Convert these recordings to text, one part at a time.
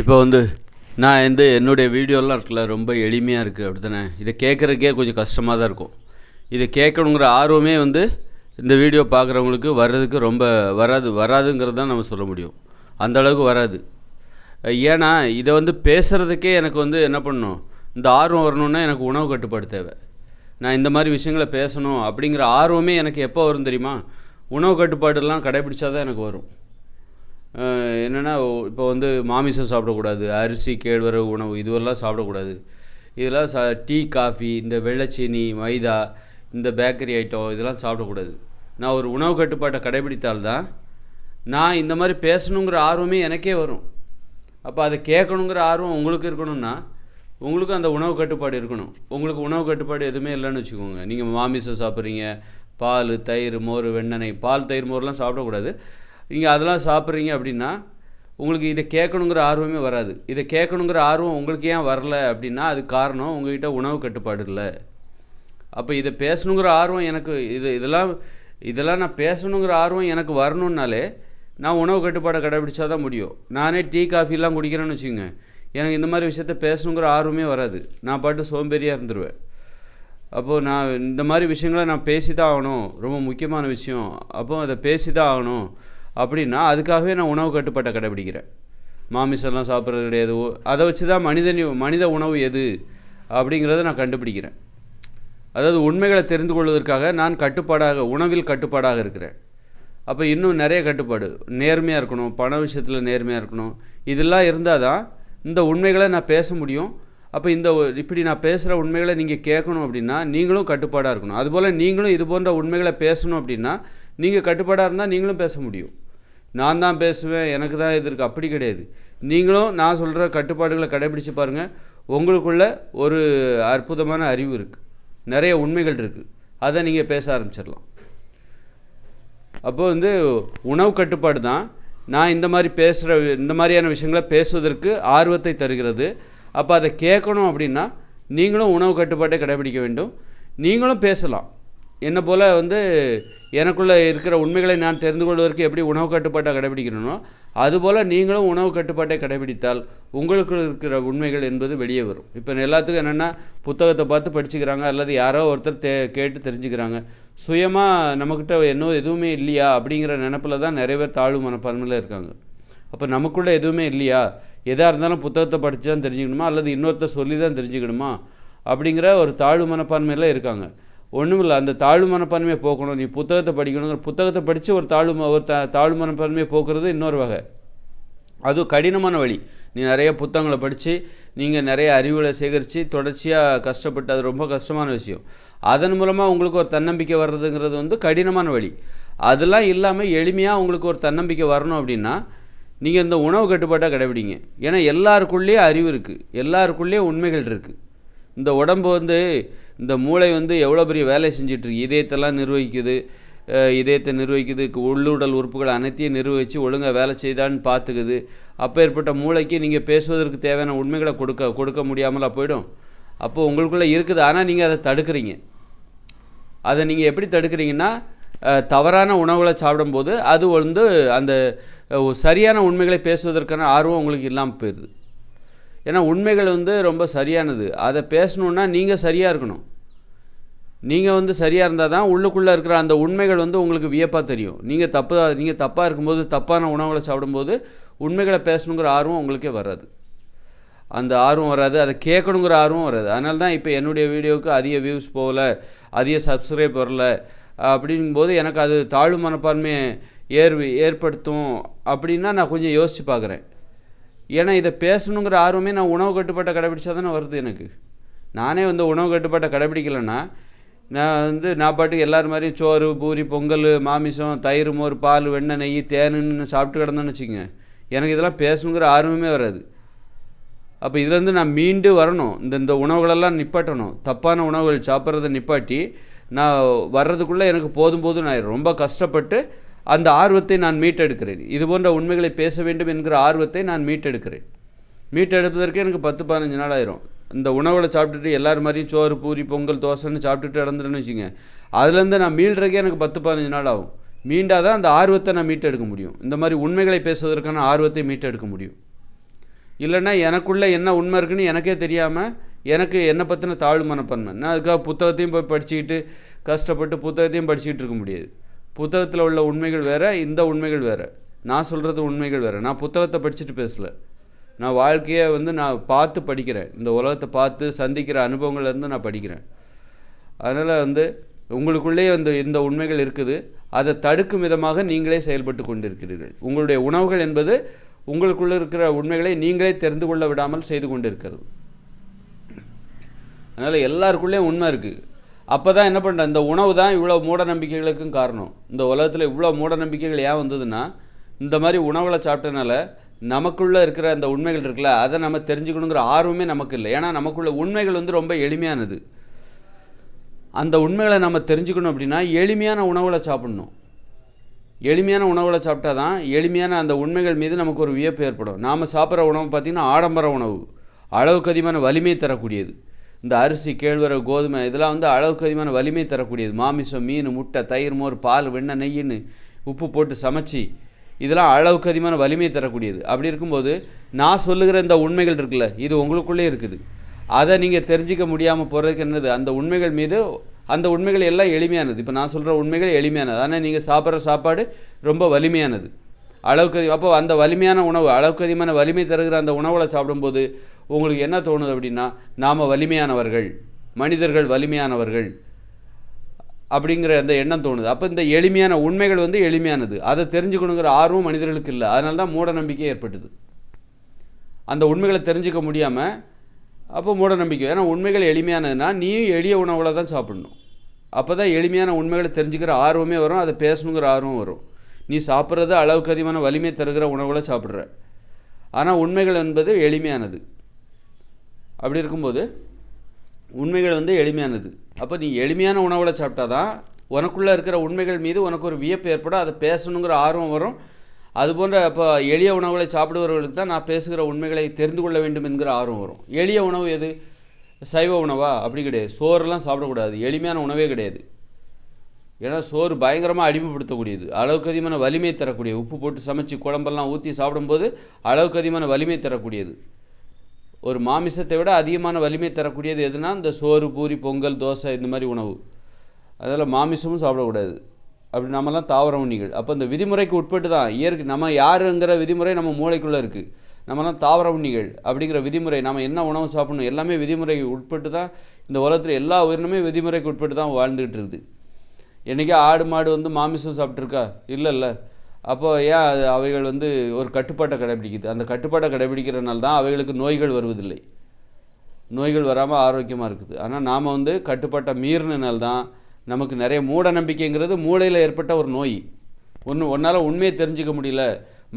இப்போ வந்து நான் வந்து என்னுடைய வீடியோலாம் இருக்குல்ல ரொம்ப எளிமையாக இருக்குது அப்படி தானே இதை கேட்குறக்கே கொஞ்சம் கஷ்டமாக தான் இருக்கும். இதை கேட்கணுங்கிற ஆர்வமே வந்து இந்த வீடியோ பார்க்குறவங்களுக்கு வர்றதுக்கு ரொம்ப வராது வராதுங்கிறது தான் நம்ம சொல்ல முடியும். அந்த அளவுக்கு வராது. ஏன்னா இதை வந்து பேசுகிறதுக்கே எனக்கு வந்து என்ன பண்ணணும்? இந்த ஆர்வம் வரணுன்னா எனக்கு உணவு கட்டுப்பாடு தேவை. நான் இந்த மாதிரி விஷயங்களை பேசணும் அப்படிங்கிற ஆர்வமே எனக்கு எப்போ வரும் தெரியுமா? உணவு கட்டுப்பாடுலாம் கடைபிடிச்சா தான் எனக்கு வரும். என்னென்னா இப்போ வந்து மாமிசம் சாப்பிடக்கூடாது அரிசி கேழ்வரகு உணவு இதுவெல்லாம் சாப்பிடக்கூடாது. இதெல்லாம் சா டீ காஃபி இந்த வெள்ளைச்சீனி மைதா இந்த பேக்கரி ஐட்டம் இதெல்லாம் சாப்பிடக்கூடாது. நான் ஒரு உணவு கட்டுப்பாட்டை கடைபிடித்தால்தான் நான் இந்த மாதிரி பேசணுங்கிற ஆர்வமே எனக்கே வரும். அப்போ அதை கேட்கணுங்கிற ஆர்வம் உங்களுக்கு இருக்கணும்னா உங்களுக்கும் அந்த உணவு கட்டுப்பாடு இருக்கணும். உங்களுக்கு உணவு கட்டுப்பாடு எதுவுமே இல்லைன்னு வச்சுக்கோங்க. நீங்கள் மாமிசம் சாப்பிட்றீங்க பால் தயிர் மோர் வெண்ணெய் பால் தயிர் மோர்லாம் சாப்பிடக்கூடாது. நீங்கள் அதெல்லாம் சாப்பிட்றீங்க அப்படின்னா உங்களுக்கு இதை கேட்கணுங்கிற ஆர்வமே வராது. இதை கேட்கணுங்கிற ஆர்வம் உங்களுக்கு ஏன் வரல அப்படின்னா அது காரணம் உங்கள்கிட்ட உணவு கட்டுப்பாடு இல்லை. அப்போ இதை பேசணுங்கிற ஆர்வம் எனக்கு இது இதெல்லாம் இதெல்லாம் நான் பேசணுங்கிற ஆர்வம் எனக்கு வரணுன்னாலே நான் உணவு கட்டுப்பாடை கடைபிடிச்சா தான் முடியும். நானே டீ காஃபிலாம் குடிக்கிறேன்னு வச்சுக்கோங்க. எனக்கு இந்த மாதிரி விஷயத்த பேசணுங்கிற ஆர்வமே வராது. நான் பாட்டு சோம்பேறியாக இருந்துருவேன். அப்போது நான் இந்த மாதிரி விஷயங்களை நான் பேசி தான் ஆகணும். ரொம்ப முக்கியமான விஷயம். அப்போ அதை பேசி தான் ஆகணும். அப்படின்னா அதுக்காகவே நான் உணவு கட்டுப்பாட்டை கடைபிடிக்கிறேன். மாமிசம்லாம் சாப்பிட்றது கிடையாது. அதை வச்சு தான் மனிதன் மனித உணவு எது அப்படிங்கிறத நான் கண்டுபிடிக்கிறேன். அதாவது உண்மைகளை தெரிந்து கொள்வதற்காக நான் கட்டுப்பாடாக உணவில் கட்டுப்பாடாக இருக்கிறேன். அப்போ இன்னும் நிறைய கட்டுப்பாடு. நேர்மையாக இருக்கணும் பண விஷயத்தில் நேர்மையாக இருக்கணும். இதெல்லாம் இருந்தால் தான் இந்த உண்மைகளை நான் பேச முடியும். அப்போ இந்த இப்படி நான் பேசுகிற உண்மைகளை நீங்கள் கேட்கணும் அப்படின்னா நீங்களும் கட்டுப்பாடாக இருக்கணும். அதுபோல் நீங்களும் இது போன்ற உண்மைகளை பேசணும் அப்படின்னா நீங்கள் கட்டுப்பாடாக இருந்தால் நீங்களும் பேச முடியும். நான் தான் பேசுவேன் எனக்கு தான் இது இருக்குது அப்படி கிடையாது. நீங்களும் நான் சொல்கிற கட்டுப்பாடுகளை கடைபிடிச்சு பாருங்கள் உங்களுக்குள்ள ஒரு அற்புதமான அறிவு இருக்குது நிறைய உண்மைகள் இருக்குது அதை நீங்கள் பேச ஆரம்பிச்சிடலாம். அப்போது வந்து உணவு கட்டுப்பாடு தான். நான் இந்த மாதிரி பேசுகிற இந்த மாதிரியான விஷயங்களை பேசுவதற்கு ஆர்வத்தை தருகிறது. அப்போ அதை கேட்கணும் அப்படின்னா நீங்களும் உணவு கட்டுப்பாட்டை கடைபிடிக்க வேண்டும். நீங்களும் பேசலாம். என்னை போல் வந்து எனக்குள்ளே இருக்கிற உண்மைகளை நான் தெரிந்து கொள்வதற்கு எப்படி உணவு கட்டுப்பாட்டை கடைபிடிக்கணும்னோ அதுபோல் நீங்களும் உணவு கட்டுப்பாட்டை கடைபிடித்தால் உங்களுக்கு இருக்கிற உண்மைகள் என்பது வெளியே வரும். இப்போ எல்லாத்துக்கும் என்னென்னா புத்தகத்தை பார்த்து படிச்சுக்கிறாங்க அல்லது யாரோ ஒருத்தர் தே கேட்டு தெரிஞ்சுக்கிறாங்க. சுயமாக நம்மக்கிட்ட என்ன எதுவுமே இல்லையா அப்படிங்கிற நினப்பில் தான் நிறைய பேர் தாழ்வு மனப்பான்மையில் இருக்காங்க. அப்போ நமக்குள்ளே எதுவுமே இல்லையா? எதாக இருந்தாலும் புத்தகத்தை படித்து தான் தெரிஞ்சுக்கணுமா? அல்லது இன்னொருத்தர் சொல்லி தான் தெரிஞ்சுக்கணுமா? அப்படிங்கிற ஒரு தாழ்வு மனப்பான்மையில் இருக்காங்க. ஒன்றும் இல்லை அந்த தாழ்வு மனப்பான்மையை போக்கணும். நீ புத்தகத்தை படிக்கணுங்கிற புத்தகத்தை படித்து ஒரு தாழ்வு ஒரு த தாழ்வு மனப்பான்மையை போக்குறது இன்னொரு வகை. அதுவும் கடினமான வழி. நீ நிறைய புத்தகங்களை படித்து நீங்கள் நிறைய அறிவுகளை சேகரித்து தொடர்ச்சியாக கஷ்டப்பட்டு அது ரொம்ப கஷ்டமான விஷயம். அதன் மூலமாக உங்களுக்கு ஒரு தன்னம்பிக்கை வர்றதுங்கிறது வந்து கடினமான வழி. அதெல்லாம் இல்லாமல் எளிமையாக உங்களுக்கு ஒரு தன்னம்பிக்கை வரணும் அப்படின்னா நீங்கள் இந்த உணவு கட்டுப்பாட்டை கடைபிடிங்க. ஏன்னா எல்லாருக்குள்ளேயே அறிவு இருக்குது எல்லாருக்குள்ளேயே உண்மைகள் இருக்குது இந்த உடம்பு வந்து இந்த மூளை வந்து எவ்வளோ பெரிய வேலை செஞ்சிட்ருக்கு. இதயத்தெல்லாம் நிர்வகிக்குது. இதயத்தை நிர்வகிக்குது. உள்ளுடல் உறுப்புகள் அனைத்தையும் நிர்வகித்து ஒழுங்காக வேலை செய்தான்னு பார்த்துக்குது. அப்போ ஏற்பட்ட மூளைக்கு நீங்கள் பேசுவதற்கு தேவையான உண்மைகளை கொடுக்க கொடுக்க முடியாமலா போயிடும்? அப்போது உங்களுக்குள்ளே இருக்குது. ஆனால் நீங்கள் அதை தடுக்கிறீங்க. அதை நீங்கள் எப்படி தடுக்கிறீங்கன்னா தவறான உணவுகளை சாப்பிடும்போது அது வந்து அந்த சரியான உண்மைகளை பேசுவதற்கான ஆர்வம் உங்களுக்கு இல்லாமல் போயிடுது. ஏன்னா உண்மைகள் வந்து ரொம்ப சரியானது. அதை பேசணுன்னா நீங்கள் சரியாக இருக்கணும். நீங்கள் வந்து சரியாக இருந்தால் தான் உள்ளுக்குள்ளே இருக்கிற அந்த உண்மைகள் வந்து உங்களுக்கு வியப்பாக தெரியும். நீங்கள் தப்பு நீங்கள் தப்பாக இருக்கும்போது தப்பான உணவுகளை சாப்பிடும்போது உண்மைகளை பேசணுங்கிற ஆர்வம் உங்களுக்கே வராது. அந்த ஆர்வம் வராது. அதை கேட்கணுங்கிற ஆர்வம் வராது. அதனால தான் இப்போ என்னுடைய வீடியோவுக்கு அதிக வியூஸ் போகல அதிக சப்ஸ்கிரைப் வரல. அப்படிங்கும்போது எனக்கு அது தாழ்வு மனப்பான்மையை ஏற் ஏற்படுத்தும். அப்படின்னா நான் கொஞ்சம் யோசித்து பார்க்குறேன். ஏன்னா இதை பேசணுங்கிற ஆர்வமே நான் உணவு கட்டுப்பாட்டை கடைபிடிச்சா தானே வருது எனக்கு. நானே வந்து உணவு கட்டுப்பாட்டை கடைபிடிக்கலைன்னா நான் வந்து நான் பாட்டுக்கு எல்லார் மாதிரியும் சோறு பூரி பொங்கல் மாமிசம் தயிர் மோர் பால் வெண்ணெய் நெய் தேனுன்னு சாப்பிட்டு கிடந்தேன்னு வச்சுக்கோங்க. எனக்கு இதெல்லாம் பேசணுங்கிற ஆர்வமே வராது. அப்போ இதுலேருந்து நான் மீண்டு வரணும். இந்த இந்த உணவுகளெல்லாம் நிப்பாட்டணும். தப்பான உணவுகள் சாப்பிட்றத நிப்பாட்டி நான் வர்றதுக்குள்ளே எனக்கு போதும் போதும் நான் ரொம்ப கஷ்டப்பட்டு அந்த ஆர்வத்தை நான் மீட்டெடுக்கிறேன். இது போன்ற உண்மைகளை பேச வேண்டும் என்கிற ஆர்வத்தை நான் மீட்டெடுக்கிறேன். மீட்டெடுப்பதற்கு எனக்கு பத்து பதினஞ்சு நாள் ஆயிரும். இந்த உணவுகளை சாப்பிட்டுட்டு எல்லார் மாதிரியும் சோறு பூரி பொங்கல் தோசைன்னு சாப்பிட்டுட்டு இறந்துட்டேன்னு வச்சுங்க அதுலேருந்து நான் மீள்றதுக்கே எனக்கு பத்து பதினஞ்சு நாள் ஆகும். மீண்டால் தான் அந்த ஆர்வத்தை நான் மீட்டெடுக்க முடியும். இந்த மாதிரி உண்மைகளை பேசுவதற்கான ஆர்வத்தை மீட்டெடுக்க முடியும். இல்லைன்னா எனக்குள்ளே என்ன உண்மை இருக்குன்னு எனக்கே தெரியாமல் எனக்கு என்னை பற்றின தாழ்வு மனப்பான்மை. நான் அதுக்காக புத்தகத்தையும் போய் படிச்சுக்கிட்டு கஷ்டப்பட்டு புத்தகத்தையும் படிச்சுக்கிட்டு இருக்க முடியாது. புத்தகத்தில் உள்ள உண்மைகள் வேறு இந்த உண்மைகள் வேறு. நான் சொல்கிறது உண்மைகள் வேறு. நான் புத்தகத்தை படிச்சுட்டு பேசலை. நான் வாழ்க்கையை வந்து நான் பார்த்து படிக்கிறேன். இந்த உலகத்தை பார்த்து சந்திக்கிற அனுபவங்கள்லேருந்து நான் படிக்கிறேன். அதனால் வந்து உங்களுக்குள்ளேயே வந்து இந்த உண்மைகள் இருக்குது. அதை தடுக்கும் விதமாக நீங்களே செயல்பட்டு கொண்டிருக்கிறீர்கள். உங்களுடைய உணவுகள் என்பது உங்களுக்குள்ளே இருக்கிற உண்மைகளை நீங்களே தெரிந்து கொள்ள விடாமல் செய்து கொண்டிருக்கிறது. அதனால் எல்லாருக்குள்ளேயும் உண்மை இருக்குது அப்போ தான் என்ன பண்ணுறேன் இந்த உணவு தான் இவ்வளோ மூட நம்பிக்கைகளுக்கும் காரணம். இந்த உலகத்தில் இவ்வளோ மூட நம்பிக்கைகள் ஏன் வந்ததுன்னா இந்த மாதிரி உணவுகளை சாப்பிட்டனால நமக்குள்ளே இருக்கிற அந்த உண்மைகள் இருக்குல்ல அதை நம்ம தெரிஞ்சுக்கணுங்கிற ஆர்வமே நமக்கு இல்லை. ஏன்னா நமக்குள்ள உண்மைகள் வந்து ரொம்ப எளிமையானது. அந்த உண்மைகளை நம்ம தெரிஞ்சுக்கணும் அப்படின்னா எளிமையான உணவுகளை சாப்பிடணும். எளிமையான உணவுகளை சாப்பிட்டா தான் எளிமையான அந்த உண்மைகள் மீது நமக்கு ஒரு வியப்பு ஏற்படும். நாம் சாப்பிட்ற உணவு பார்த்திங்கன்னா ஆடம்பர உணவு. அளவுக்கு அதிகமான வலிமை தரக்கூடியது. இந்த அரிசி கேழ்வரகு கோதுமை இதெல்லாம் வந்து அளவுக்கு அதிகமான வலிமை தரக்கூடியது. மாமிசம் மீன் முட்டை தயிர் மோர் பால் வெண்ணெய் நெய்யின்னு உப்பு போட்டு சமைச்சி இதெல்லாம் அளவுக்கு அதிகமான வலிமை தரக்கூடியது. அப்படி இருக்கும்போது நான் சொல்லுகிற இந்த உண்மைகள் இருக்குல்ல இது உங்களுக்குள்ளே இருக்குது. அதை நீங்கள் தெரிஞ்சிக்க முடியாமல் போகிறதுக்கு என்னது? அந்த உண்மைகள் மீது அந்த உண்மைகள் எல்லாம் எளிமையானது. இப்போ நான் சொல்கிற உண்மைகள் எளிமையானது. ஆனால் நீங்கள் சாப்பிட்ற சாப்பாடு ரொம்ப வலிமையானது. அளவுக்கு அதிகம். அப்போ அந்த வலிமையான உணவு அளவுக்கு அதிகமான வலிமை தருகிற அந்த உணவுகளை சாப்பிடும்போது உங்களுக்கு என்ன தோணுது அப்படின்னா நாம் வலிமையானவர்கள் மனிதர்கள் வலிமையானவர்கள் அப்படிங்கிற அந்த எண்ணம் தோணுது. அப்போ இந்த எளிமையான உண்மைகள் வந்து எளிமையானது. அதை தெரிஞ்சுக்கணுங்கிற ஆர்வம் மனிதர்களுக்கு இல்லை. அதனால தான் மூட நம்பிக்கை ஏற்பட்டது. அந்த உண்மைகளை தெரிஞ்சுக்க முடியாமல் அப்போ மூட நம்பிக்கை. ஏன்னா உண்மைகள் எளிமையானதுன்னா நீயும் எளிய உணவுகளை தான் சாப்பிடணும். அப்போ தான் எளிமையான உண்மைகளை தெரிஞ்சுக்கிற ஆர்வமே வரும் அதை பேசணுங்கிற ஆர்வம் வரும். நீ சாப்பிட்றது அளவுக்கு அதிகமான வலிமை தருகிற உணவுகளை சாப்பிட்ற. ஆனால் உண்மைகள் என்பது எளிமையானது. அப்படி இருக்கும்போது உண்மைகள் வந்து எளிமையானது. அப்போ நீ எளிமையான உணவுகளை சாப்பிட்டா தான் உனக்குள்ளே இருக்கிற உண்மைகள் மீது உனக்கு ஒரு வியப்பு ஏற்படும். அதை பேசணுங்கிற ஆர்வம் வரும். அதுபோன்ற இப்போ எளிய உணவுகளை சாப்பிடுபவர்களுக்கு தான் நான் பேசுகிற உண்மைகளை தெரிந்து கொள்ள வேண்டும் என்கிற ஆர்வம் வரும். எளிய உணவு எது? சைவ உணவா? அப்படி கிடையாது. சோறுலாம் சாப்பிடக்கூடாது. எளிமையான உணவே கிடையாது. ஏன்னா சோறு பயங்கரமாக அடிமைப்படுத்தக்கூடியது. அளவுக்கு அதிகமான வலிமை தரக்கூடிய உப்பு போட்டு சமைச்சு குழம்பெல்லாம் ஊற்றி சாப்பிடும்போது அளவுக்கு அதிகமான வலிமை தரக்கூடியது. ஒரு மாமிசத்தை விட அதிகமான வலிமை தரக்கூடியது எதுனா இந்த சோறு பூரி பொங்கல் தோசை இந்த மாதிரி உணவு. அதனால் மாமிசமும் சாப்பிடக்கூடாது. அப்படி நம்மலாம் தாவர உண்ணிகள். அப்போ இந்த விதிமுறைக்கு உட்பட்டு தான் இயற்கை நம்ம யாருங்கிற விதிமுறை நம்ம மூளைக்குள்ளே இருக்குது நம்மலாம் தாவர உண்ணிகள் அப்படிங்கிற விதிமுறை நம்ம என்ன உணவு சாப்பிடணும் எல்லாமே விதிமுறைக்கு உட்பட்டு தான் இந்த உலகத்தில் எல்லா உயிரினமே விதிமுறைக்கு உட்பட்டு தான் வாழ்ந்துகிட்டு இருக்குது. என்றைக்கே ஆடு மாடு வந்து மாமிசம் சாப்பிட்ருக்கா இல்லைல்ல. அப்போ ஏன் அது அவைகள் வந்து ஒரு கட்டுப்பாட்டை கடைபிடிக்குது? அந்த கட்டுப்பாட்டை கடைபிடிக்கிறதுனால தான் அவைகளுக்கு நோய்கள் வருவதில்லை. நோய்கள் வராமல் ஆரோக்கியமாக இருக்குது. ஆனால் நாம் வந்து கட்டுப்பாட்டை மீறினால தான் நமக்கு நிறைய மூட நம்பிக்கைங்கிறது மூளையில் ஏற்பட்ட ஒரு நோய். ஒன்று ஒன்றால் உண்மையை தெரிஞ்சுக்க முடியல.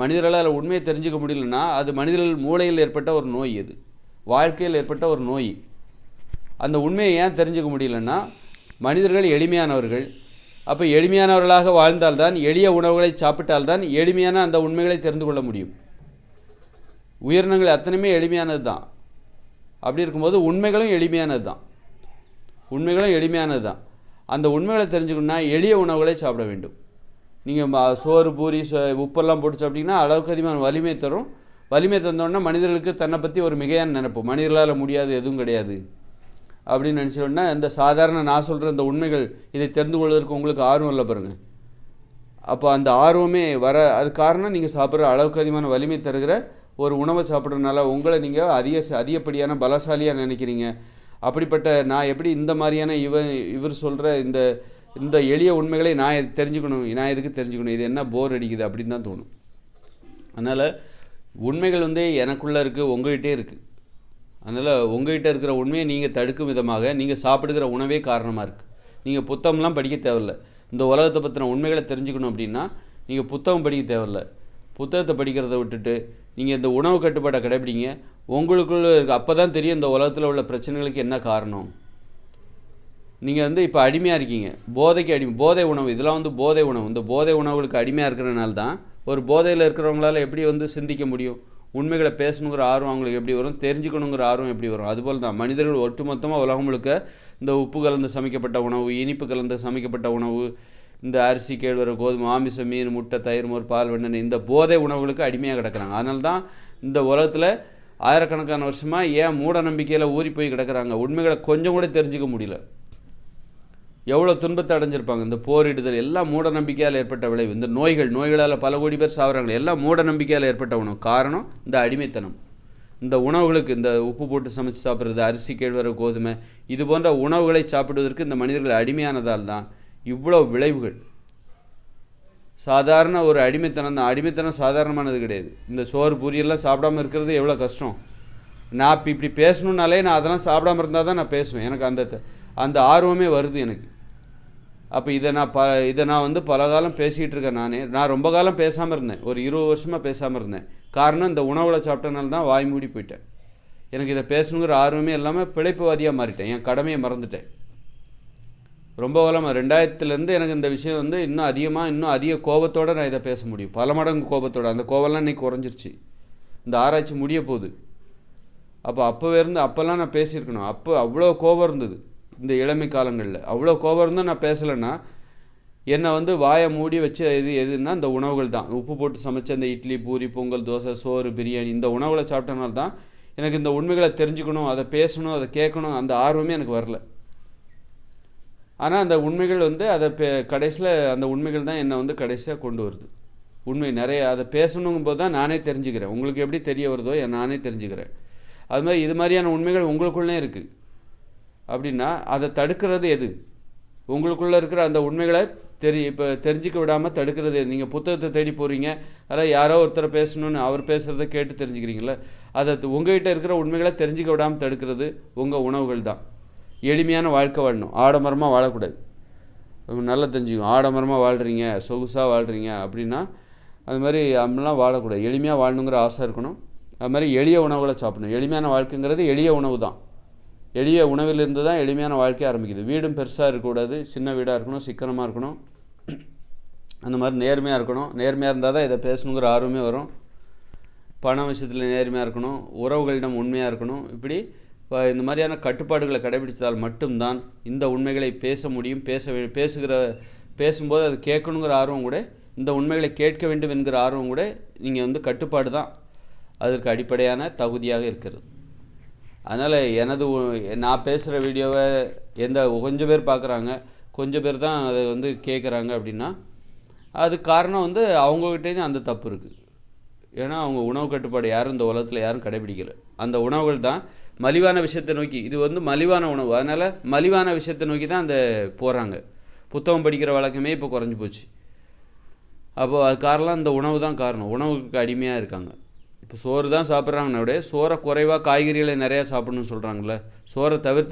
மனிதர்களால் உண்மையை தெரிஞ்சுக்க முடியலன்னா அது மனிதர்கள் மூளையில் ஏற்பட்ட ஒரு நோய் அது. வாழ்க்கையில் ஏற்பட்ட ஒரு நோய். அந்த உண்மையை ஏன் தெரிஞ்சுக்க முடியலன்னா மனிதர்கள் எளிமையானவர்கள் அப்போ எளிமையானவர்களாக வாழ்ந்தால்தான் எளிய உணவுகளை சாப்பிட்டால்தான் எளிமையான அந்த உண்மைகளை தெரிந்து கொள்ள முடியும். உயிரினங்கள் அத்தனையுமே எளிமையானது தான் அப்படி இருக்கும்போது உண்மைகளும் எளிமையானது தான் உண்மைகளும் எளிமையானது தான் அந்த உண்மைகளை தெரிஞ்சுக்கணுன்னா எளிய உணவுகளை சாப்பிட வேண்டும். நீங்கள் சோறு பூரி உப்பெல்லாம் போட்டு சாப்பிட்டிங்கன்னா அளவுக்கு அதிகமான வலிமை தரும். வலிமை தந்தோடனே மனிதர்களுக்கு தன்னை பற்றி ஒரு மிகையான நினைப்பு. மனிதர்களால் முடியாது எதுவும் கிடையாது. அப்படின்னு நினச்சோன்னா இந்த சாதாரண நான் சொல்கிற இந்த உண்மைகள் இதை தெரிந்து கொள்வதற்கு உங்களுக்கு ஆர்வம் இல்லை பாருங்கள் அப்போ அந்த ஆர்வமே வர அது காரணம் நீங்கள் சாப்பிட்ற அளவுக்கு அதிகமான வலிமை தருகிற ஒரு உணவை சாப்பிட்றதுனால உங்களை நீங்கள் அதிக அதிகப்படியான பலசாலியாக நினைக்கிறீங்க. அப்படிப்பட்ட நான் எப்படி இந்த மாதிரியான இவ இவர் சொல்கிற இந்த இந்த எளிய உண்மைகளை நான் தெரிஞ்சுக்கணும் நான் எதுக்கு தெரிஞ்சுக்கணும்? இது என்ன போர் அடிக்குது அப்படின்னு தான் தோணும். அதனால் உண்மைகள் வந்து எனக்குள்ளே இருக்குது உங்கள்கிட்டே இருக்குது அதனால் உங்கள்கிட்ட இருக்கிற உண்மையை நீங்கள் தடுக்கும் விதமாக நீங்கள் சாப்பிடுகிற உணவே காரணமாக இருக்குது நீங்கள் புத்தகம்லாம் படிக்க தேவையில்ல. இந்த உலகத்தை பற்றின உண்மைகளை தெரிஞ்சுக்கணும் அப்படின்னா நீங்கள் புத்தகம் படிக்க தேவையில்ல. புத்தகத்தை படிக்கிறத விட்டுட்டு நீங்கள் இந்த உணவு கட்டுப்பாட்டை கடைபிடிங்க. உங்களுக்குள்ள அப்போ தான் தெரியும் இந்த உலகத்தில் உள்ள பிரச்சனைகளுக்கு என்ன காரணம். நீங்கள் வந்து இப்போ அடிமையாக இருக்கீங்க. போதைக்கு அடிமை போதை உணவு இதெல்லாம் வந்து போதை உணவு. இந்த போதை உணவுகளுக்கு அடிமையாக இருக்கிறனால தான் ஒரு போதையில் இருக்கிறவங்களால எப்படி வந்து சிந்திக்க முடியும்? உண்மைகளை பேசணுங்கிற ஆர்வம் அவங்களுக்கு எப்படி வரும்? தெரிஞ்சுக்கணுங்கிற ஆர்வம் எப்படி வரும்? அதுபோல் தான் மனிதர்கள் ஒட்டுமொத்தமாக உலகம் முழுக்க இந்த உப்பு கலந்து சமைக்கப்பட்ட உணவு இனிப்பு கலந்து சமைக்கப்பட்ட உணவு இந்த அரிசி கேழ்வரை கோதுமை மாமிசம் மீன் முட்டை தயிர் மோர் பால் வெண்ணெய் இந்த போதை உணவுகளுக்கு அடிமையாக கிடக்குறாங்க. அதனால தான் இந்த உலகத்தில் ஆயிரக்கணக்கான வருஷமாக ஏன் மூட நம்பிக்கையில் ஊறி போய் கிடக்குறாங்க? உண்மைகளை கொஞ்சம் கூட தெரிஞ்சுக்க முடியல. எவ்வளோ துன்பத்தை அடைஞ்சிருப்பாங்க? இந்த போரிடுதல் எல்லாம் மூட நம்பிக்கையால் ஏற்பட்ட விளைவு. இந்த நோய்கள் நோய்களால் பல கோடி பேர் சாகுறாங்க எல்லாம் மூட நம்பிக்கையால் ஏற்பட்ட உணவு. காரணம் இந்த அடிமைத்தனம். இந்த உணவுகளுக்கு இந்த உப்பு போட்டு சமைச்சு சாப்பிட்றது அரிசி கேழ்வர கோதுமை இது போன்ற உணவுகளை சாப்பிடுவதற்கு இந்த மனிதர்கள் அடிமையானதால் தான் இவ்வளோ விளைவுகள். சாதாரண ஒரு அடிமைத்தனம் தான். அடிமைத்தனம் சாதாரணமானது கிடையாது. இந்த சோறு பூரியெல்லாம் சாப்பிடாம இருக்கிறது எவ்வளோ கஷ்டம்? நான் இப்போ இப்படி பேசணுன்னாலே நான் அதெல்லாம் சாப்பிடாம இருந்தால் தான் நான் பேசுவேன். எனக்கு அந்த அந்த ஆர்வமே வருது எனக்கு. அப்போ இதை நான் ப இதை நான் வந்து பல காலம் பேசிகிட்டு இருக்கேன் நான். நான் ரொம்ப காலம் பேசாமல் இருந்தேன். ஒரு இருபது வருஷமாக பேசாமல் இருந்தேன். காரணம் இந்த உணவில் சாப்பிட்டனால தான் வாய் மூடி போயிட்டேன். எனக்கு இதை பேசணுங்கிற ஆர்வமே இல்லாமல் பிழைப்புவாதியாக மாறிட்டேன். என் கடமையை மறந்துட்டேன். ரொம்ப காலமாக ரெண்டாயிரத்துலேருந்து எனக்கு இந்த விஷயம் வந்து இன்னும் அதிகமாக இன்னும் அதிக கோபத்தோடு நான் இதை பேச முடியும். பல மடங்கு கோபத்தோட. அந்த கோபம்லாம் இன்னைக்கு குறைஞ்சிருச்சு. இந்த ஆராய்ச்சி முடிய போகுது. அப்போ அப்போவே இருந்து அப்போல்லாம் நான் பேசியிருக்கணும். அப்போ அவ்வளோ கோபம் இருந்தது. இந்த இளமை காலங்களில். அவ்வளோ கோபம் இருந்தால் நான் பேசலைன்னா என்னை வந்து வாயை மூடி வச்சு எது எதுன்னா இந்த உணவுகள் தான். உப்பு போட்டு சமைச்ச இந்த இட்லி பூரி பொங்கல் தோசை சோறு பிரியாணி இந்த உணவுகளை சாப்பிட்டனால தான் எனக்கு இந்த உண்மைகளை தெரிஞ்சுக்கணும் அதை பேசணும் அதை கேட்கணும் அந்த ஆர்வமே எனக்கு வரல. ஆனால் அந்த உண்மைகள் வந்து அதை பே கடைசியில் அந்த உண்மைகள் தான் என்னை வந்து கடைசியாக கொண்டு வருது. உண்மை நிறைய அதை பேசணுங்கும் போது தான் நானே தெரிஞ்சுக்கிறேன். உங்களுக்கு எப்படி தெரிய வருதோ நானே தெரிஞ்சுக்கிறேன். அது மாதிரி இது மாதிரியான உண்மைகள் உங்களுக்குள்ளே இருக்குது அப்படின்னா அதை தடுக்கிறது எது? உங்களுக்குள்ளே இருக்கிற அந்த உண்மைகளை தெரி இப்போ தெரிஞ்சிக்க விடாமல் தடுக்கிறது நீங்கள் புத்தகத்தை தேடி போகிறீங்க அதில் யாரோ ஒருத்தரை பேசணும்னு அவர் பேசுகிறத கேட்டு தெரிஞ்சுக்கிறீங்களே அதை உங்ககிட்ட இருக்கிற உண்மைகளை தெரிஞ்சிக்க விடாமல் தடுக்கிறது உங்கள் உணவுகள் தான். எளிமையான வாழ்க்கை வாழணும் ஆடம்பரமாக வாழக்கூடாது. நல்லா தெரிஞ்சுக்கணும் ஆடம்பரமாக வாழ்கிறீங்க சொகுசாக வாழ்கிறீங்க அப்படின்னா அது மாதிரி அப்படிலாம் வாழக்கூடாது. எளிமையாக வாழணுங்கிற ஆசை இருக்கணும். அது மாதிரி எளிய உணவுகளை சாப்பிடணும். எளிமையான வாழ்க்கைங்கிறது எளிய உணவு தான். எளிய உணவிலிருந்து தான் எளிமையான வாழ்க்கை ஆரம்பிக்குது. வீடும் பெருசாக இருக்கக்கூடாது. சின்ன வீடாக இருக்கணும் சிக்கனமாக இருக்கணும். அந்த மாதிரி நேர்மையாக இருக்கணும். நேர்மையாக இருந்தால் தான் இதை பேசணுங்கிற ஆர்வமே வரும். பண விஷயத்தில் நேர்மையாக இருக்கணும். உறவுகளிடம் உண்மையாக இருக்கணும். இப்படி இப்போ இந்த மாதிரியான கட்டுப்பாடுகளை கடைபிடித்தால் மட்டும்தான் இந்த உண்மைகளை பேச முடியும். பேச பேசுகிற பேசும்போது அது கேட்கணுங்கிற ஆர்வம் கூட இந்த உண்மைகளை கேட்க வேண்டும் என்கிற ஆர்வம் கூட நீங்கள் வந்து கட்டுப்பாடு தான். அதற்கு அடிப்படையான தகுதியாக இருக்கிறது. அதனால் எனது உ- நான் பேசுகிற வீடியோவை எந்த கொஞ்சம் பேர் பார்க்குறாங்க கொஞ்சம் பேர் தான் அதை வந்து கேட்குறாங்க அப்படின்னா அது காரணம் வந்து அவங்கக்கிட்டேயும் அந்த தப்பு இருக்குது ஏன்னா அவங்க உணவு கட்டுப்பாடு யாரும் இந்த உலகத்தில் யாரும் கடைபிடிக்கலை. அந்த உணவுகள் தான் மலிவான விஷயத்தை நோக்கி இது வந்து மலிவான உணவு. அதனால் மலிவான விஷயத்தை நோக்கி தான் அந்த போகிறாங்க புத்தகம் படிக்கிற வழக்கமே இப்போ குறைஞ்சி போச்சு. அப்போது அது காரணம் இந்த உணவு தான் காரணம். உணவுக்கு அடிமையாக இருக்காங்க. இப்போ சோறு தான் சாப்பிட்றாங்கன்னா விட சோறை குறைவாக காய்கறிகளை நிறையா சாப்பிட்ணுன்னு சொல்கிறாங்களே சோறை தவிர்த்து